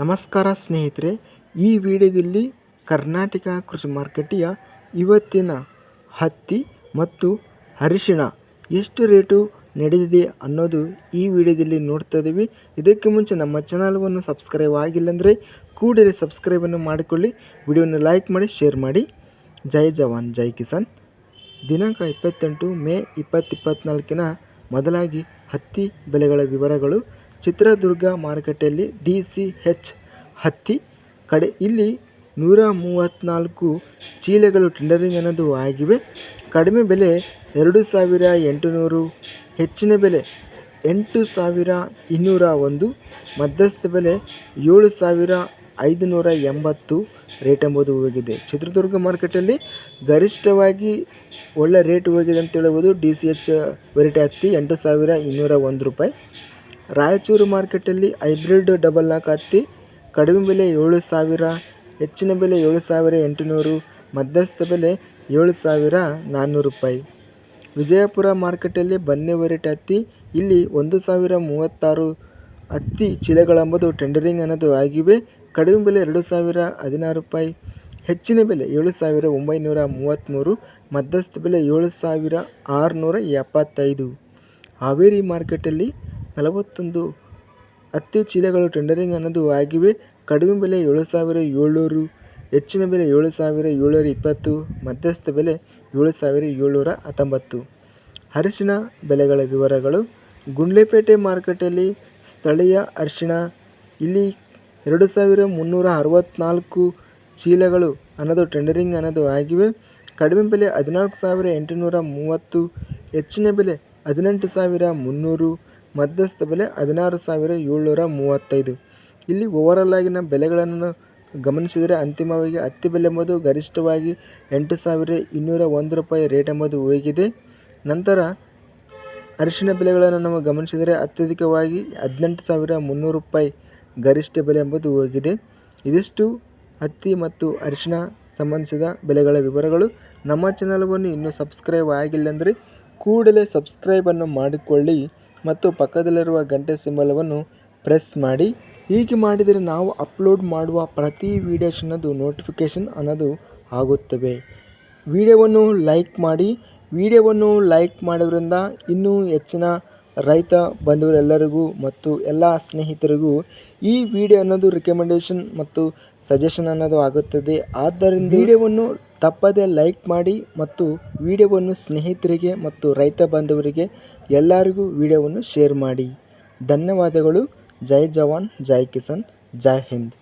ನಮಸ್ಕಾರ ಸ್ನೇಹಿತರೆ, ಈ ವಿಡಿಯೋದಲ್ಲಿ ಕರ್ನಾಟಕ ಕೃಷಿ ಮಾರುಕಟ್ಟೆಯ ಇವತ್ತಿನ ಹತ್ತಿ ಮತ್ತು ಅರಿಶಿಣ ಎಷ್ಟು ರೇಟು ನಡೆದಿದೆ ಅನ್ನೋದು ಈ ವಿಡಿಯೋದಲ್ಲಿ ನೋಡ್ತಾ ಇದ್ದೀವಿ. ಇದಕ್ಕೆ ಮುಂಚೆ ನಮ್ಮ ಚಾನಲ್ವನ್ನು ಸಬ್ಸ್ಕ್ರೈಬ್ ಆಗಿಲ್ಲ ಅಂದರೆ ಕೂಡಲೇ ಸಬ್ಸ್ಕ್ರೈಬನ್ನು ಮಾಡಿಕೊಳ್ಳಿ. ವಿಡಿಯೋನ ಲೈಕ್ ಮಾಡಿ, ಶೇರ್ ಮಾಡಿ. ಜೈ ಜವಾನ್, ಜೈ ಕಿಸಾನ್. ದಿನಾಂಕ ಇಪ್ಪತ್ತೆಂಟು ಮೇ ಇಪ್ಪತ್ತು ಇಪ್ಪತ್ತ್ನಾಲ್ಕಿನ ಮೊದಲಾಗಿ ಹತ್ತಿ ಬೆಲೆಗಳ ವಿವರಗಳು ಚಿತ್ರದುರ್ಗ ಮಾರುಕಟ್ಟೆಯಲ್ಲಿ ಡಿ ಸಿ ಹೆಚ್ ಹತ್ತಿ ಕಡೆ ಇಲ್ಲಿ ನೂರ ಮೂವತ್ತ್ನಾಲ್ಕು ಚೀಲಗಳು ಟೆಂಡರಿಂಗ್ ಅನ್ನೋದು ಆಗಿವೆ. ಕಡಿಮೆ ಬೆಲೆ ಎರಡು ಸಾವಿರ ಎಂಟುನೂರು, ಹೆಚ್ಚಿನ ಬೆಲೆ ಎಂಟು ಸಾವಿರ ಇನ್ನೂರ ಒಂದು, ಮಧ್ಯಸ್ಥ ಬೆಲೆ ಏಳು ಸಾವಿರ ಐದುನೂರ ಎಂಬತ್ತು ರೇಟ್ ಎಂಬುದು ಹೋಗಿದೆ. ಚಿತ್ರದುರ್ಗ ಮಾರ್ಕೆಟಲ್ಲಿ ಗರಿಷ್ಠವಾಗಿ ಒಳ್ಳೆ ರೇಟ್ ಹೋಗಿದೆ ಅಂತ ಹೇಳ್ಬೋದು ಡಿ ಸಿ ಎಚ್ ವೆರೈಟಿ ಹತ್ತಿ ಎಂಟು ಸಾವಿರ ಇನ್ನೂರ ಒಂದು ರೂಪಾಯಿ. ರಾಯಚೂರು ಮಾರ್ಕೆಟಲ್ಲಿ ಹೈಬ್ರಿಡ್ ಡಬಲ್ ನಾಲ್ಕು ಹತ್ತಿ, ಕಡಿಮೆ ಬೆಲೆ ಏಳು ಸಾವಿರ, ಹೆಚ್ಚಿನ ಬೆಲೆ ಏಳು ಸಾವಿರ ಎಂಟುನೂರು, ಮಧ್ಯಸ್ಥ ಬೆಲೆ ಏಳು ಸಾವಿರ ನಾನ್ನೂರು ರೂಪಾಯಿ. ವಿಜಯಪುರ ಮಾರ್ಕೆಟಲ್ಲಿ ಬನ್ನಿ ವೆರೈಟಿ ಹತ್ತಿ, ಇಲ್ಲಿ ಒಂದು ಸಾವಿರ ಮೂವತ್ತಾರು ಹತ್ತಿ ಚೀಲಗಳೆಂಬುದು ಟೆಂಡರಿಂಗ್ ಅನ್ನೋದು ಆಗಿವೆ. ಕಡಿಮೆ ಬೆಲೆ ಎರಡು ಸಾವಿರ ಹದಿನಾರು ರೂಪಾಯಿ, ಹೆಚ್ಚಿನ ಬೆಲೆ ಏಳು ಸಾವಿರ ಒಂಬೈನೂರ ಮೂವತ್ತ್ಮೂರು, ಮಧ್ಯಸ್ಥ ಬೆಲೆ ಏಳು ಸಾವಿರ ಆರುನೂರ ಎಪ್ಪತ್ತೈದು. ಹಾವೇರಿ ಮಾರ್ಕೆಟಲ್ಲಿ ನಲವತ್ತೊಂದು ಹತ್ತಿ ಚೀಲಗಳು ಟೆಂಡರಿಂಗ್ ಅನ್ನೋದು ಆಗಿವೆ. ಕಡಿಮೆ ಬೆಲೆ ಏಳು ಸಾವಿರ ಏಳ್ನೂರು, ಹೆಚ್ಚಿನ ಬೆಲೆ ಏಳು ಸಾವಿರ ಏಳ್ನೂರ ಇಪ್ಪತ್ತು, ಮಧ್ಯಸ್ಥ ಬೆಲೆ ಏಳು ಸಾವಿರ ಏಳ್ನೂರ ಹತ್ತೊಂಬತ್ತು. ಅರಿಶಿನ ಬೆಲೆಗಳ ವಿವರಗಳು. ಗುಂಡ್ಲೆಪೇಟೆ ಮಾರುಕಟ್ಟೆಯಲ್ಲಿ ಸ್ಥಳೀಯ ಅರಿಶಿಣ ಇಲ್ಲಿ ಎರಡು ಸಾವಿರ ಮುನ್ನೂರ ಅರವತ್ತ್ನಾಲ್ಕು ಚೀಲಗಳು ಅನ್ನೋದು ಟೆಂಡರಿಂಗ್ ಅನ್ನೋದು ಆಗಿವೆ. ಕಡಿಮೆ ಬೆಲೆ ಹದಿನಾಲ್ಕು ಸಾವಿರ ಎಂಟುನೂರ ಮೂವತ್ತು, ಹೆಚ್ಚಿನ ಬೆಲೆ ಹದಿನೆಂಟು ಸಾವಿರ ಮುನ್ನೂರು ಮಧ್ಯಸ್ಥ ಬೆಲೆ ಹದಿನಾರು ಸಾವಿರ ಏಳ್ನೂರ ಮೂವತ್ತೈದು. ಇಲ್ಲಿ ಓವರಾಲ್ ಆಗಿನ ಬೆಲೆಗಳನ್ನು ಗಮನಿಸಿದರೆ ಅಂತಿಮವಾಗಿ ಹತ್ತಿ ಬೆಲೆ ಎಂಬುದು ಗರಿಷ್ಠವಾಗಿ ಎಂಟು ಸಾವಿರ ಇನ್ನೂರ ಒಂದು ರೂಪಾಯಿ ರೇಟ್ ಎಂಬುದು ಹೋಗಿದೆ ನಂತರ ಅರಿಶಿಣ ಬೆಲೆಗಳನ್ನು ನಾವು ಗಮನಿಸಿದರೆ ಅತ್ಯಧಿಕವಾಗಿ ಹದಿನೆಂಟು ಸಾವಿರ ಮುನ್ನೂರು ರೂಪಾಯಿ ಗರಿಷ್ಠ ಬೆಲೆ ಎಂಬುದು ಹೋಗಿದೆ ಇದಿಷ್ಟು ಹತ್ತಿ ಮತ್ತು ಅರಿಶಿಣ ಸಂಬಂಧಿಸಿದ ಬೆಲೆಗಳ ವಿವರಗಳು. ನಮ್ಮ ಚಾನಲ್ವನ್ನು ಇನ್ನೂ ಸಬ್ಸ್ಕ್ರೈಬ್ ಆಗಿಲ್ಲ ಅಂದರೆ ಕೂಡಲೇ ಸಬ್ಸ್ಕ್ರೈಬನ್ನು ಮಾಡಿಕೊಳ್ಳಿ. ಮತ್ತು ಪಕ್ಕದಲ್ಲಿರುವ ಗಂಟೆ ಸಿಂಬಲವನ್ನು ಪ್ರೆಸ್ ಮಾಡಿ. ಹೀಗೆ ಮಾಡಿದರೆ ನಾವು ಅಪ್ಲೋಡ್ ಮಾಡುವ ಪ್ರತಿ ವೀಡಿಯೋಸ್ ಅನ್ನೋದು ನೋಟಿಫಿಕೇಷನ್ ಅನ್ನೋದು ಆಗುತ್ತವೆ ವಿಡಿಯೋವನ್ನು ಲೈಕ್ ಮಾಡಿ. ವಿಡಿಯೋವನ್ನು ಲೈಕ್ ಮಾಡೋದ್ರಿಂದ ಇನ್ನೂ ಹೆಚ್ಚಿನ ರೈತ ಬಂಧುವರೆಲ್ಲರಿಗೂ ಮತ್ತು ಎಲ್ಲ ಸ್ನೇಹಿತರಿಗೂ ಈ ವಿಡಿಯೋ ಅನ್ನೋದು ರಿಕಮೆಂಡೇಷನ್ ಮತ್ತು ಸಜೆಷನ್ ಅನ್ನೋದು ಆಗುತ್ತದೆ. ಆದ್ದರಿಂದ ವಿಡಿಯೋವನ್ನು ತಪ್ಪದೆ ಲೈಕ್ ಮಾಡಿ ಮತ್ತು ವಿಡಿಯೋವನ್ನು ಸ್ನೇಹಿತರಿಗೆ ಮತ್ತು ರೈತ ಬಾಂಧವರಿಗೆ ಎಲ್ಲರಿಗೂ ವಿಡಿಯೋವನ್ನು ಶೇರ್ ಮಾಡಿ. ಧನ್ಯವಾದಗಳು. ಜೈ ಜವಾನ್, ಜೈ ಕಿಸಾನ್, ಜೈ ಹಿಂದ್.